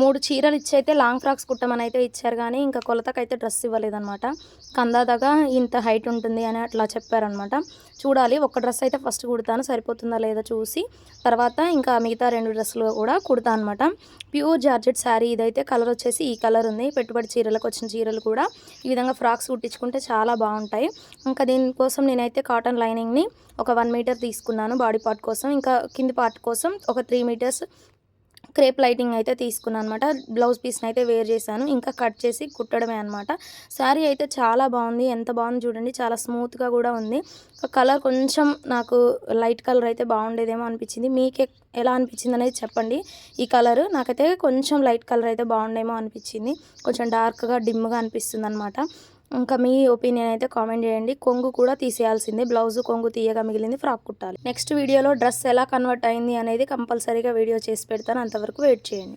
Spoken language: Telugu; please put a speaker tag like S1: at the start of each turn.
S1: మూడు చీరలు ఇచ్చి అయితే లాంగ్ ఫ్రాక్స్ కుట్టమని అయితే ఇచ్చారు కానీ ఇంకా కొలతకైతే డ్రెస్ ఇవ్వలేదన్నమాట. కందాదగా ఇంత హైట్ ఉంటుంది అని అట్లా చెప్పారనమాట చూడాలి ఒక డ్రెస్ అయితే ఫస్ట్ కుడతాను సరిపోతుందా లేదా చూసి తర్వాత ఇంకా మిగతా రెండు డ్రెస్సులు కూడా కుడతా అనమాట ప్యూర్ జార్జెట్ శారీ ఇదైతే కలర్ వచ్చేసి ఈ కలర్ ఉంది. పెట్టుబడి చీరలకు వచ్చిన చీరలు కూడా ఈ విధంగా ఫ్రాక్స్ కుట్టించుకుంటే చాలా బాగుంటాయి. ఇంకా దీనికోసం నేనైతే కాటన్ లైనింగ్ని ఒక వన్ మీటర్ తీసుకున్నాను బాడీ పార్ట్ కోసం. ఇంకా కింది పార్ట్ కోసం ఒక త్రీ మీటర్స్ క్రేప్ లైటింగ్ అయితే తీసుకున్నాను అనమాట బ్లౌజ్ పీస్ని అయితే వేర్ చేశాను. ఇంకా కట్ చేసి కుట్టడమే అనమాట శారీ అయితే చాలా బాగుంది. ఎంత బాగుంది చూడండి. చాలా స్మూత్గా కూడా ఉంది. కలర్ కొంచెం నాకు లైట్ కలర్ అయితే బాగుండేదేమో అనిపించింది. మీకే ఎలా అనిపించింది అనేది చెప్పండి. ఈ కలర్ నాకైతే కొంచెం లైట్ కలర్ అయితే బాగుండేమో అనిపించింది. కొంచెం డార్క్గా డిమ్గా అనిపిస్తుంది అనమాట ఇంకా మీ ఒపీనియన్ అయితే కామెంట్ చేయండి. కొంగు కూడా తీసేయాల్సిందే. బ్లౌజ్ కొంగు తీయగా మిగిలింది ఫ్రాక్ కుట్టాలి. నెక్స్ట్ వీడియోలో డ్రెస్ ఎలా కన్వర్ట్ అయింది అనేది కంపల్సరీగా వీడియో చేసి పెడతాను. అంతవరకు వెయిట్ చేయండి.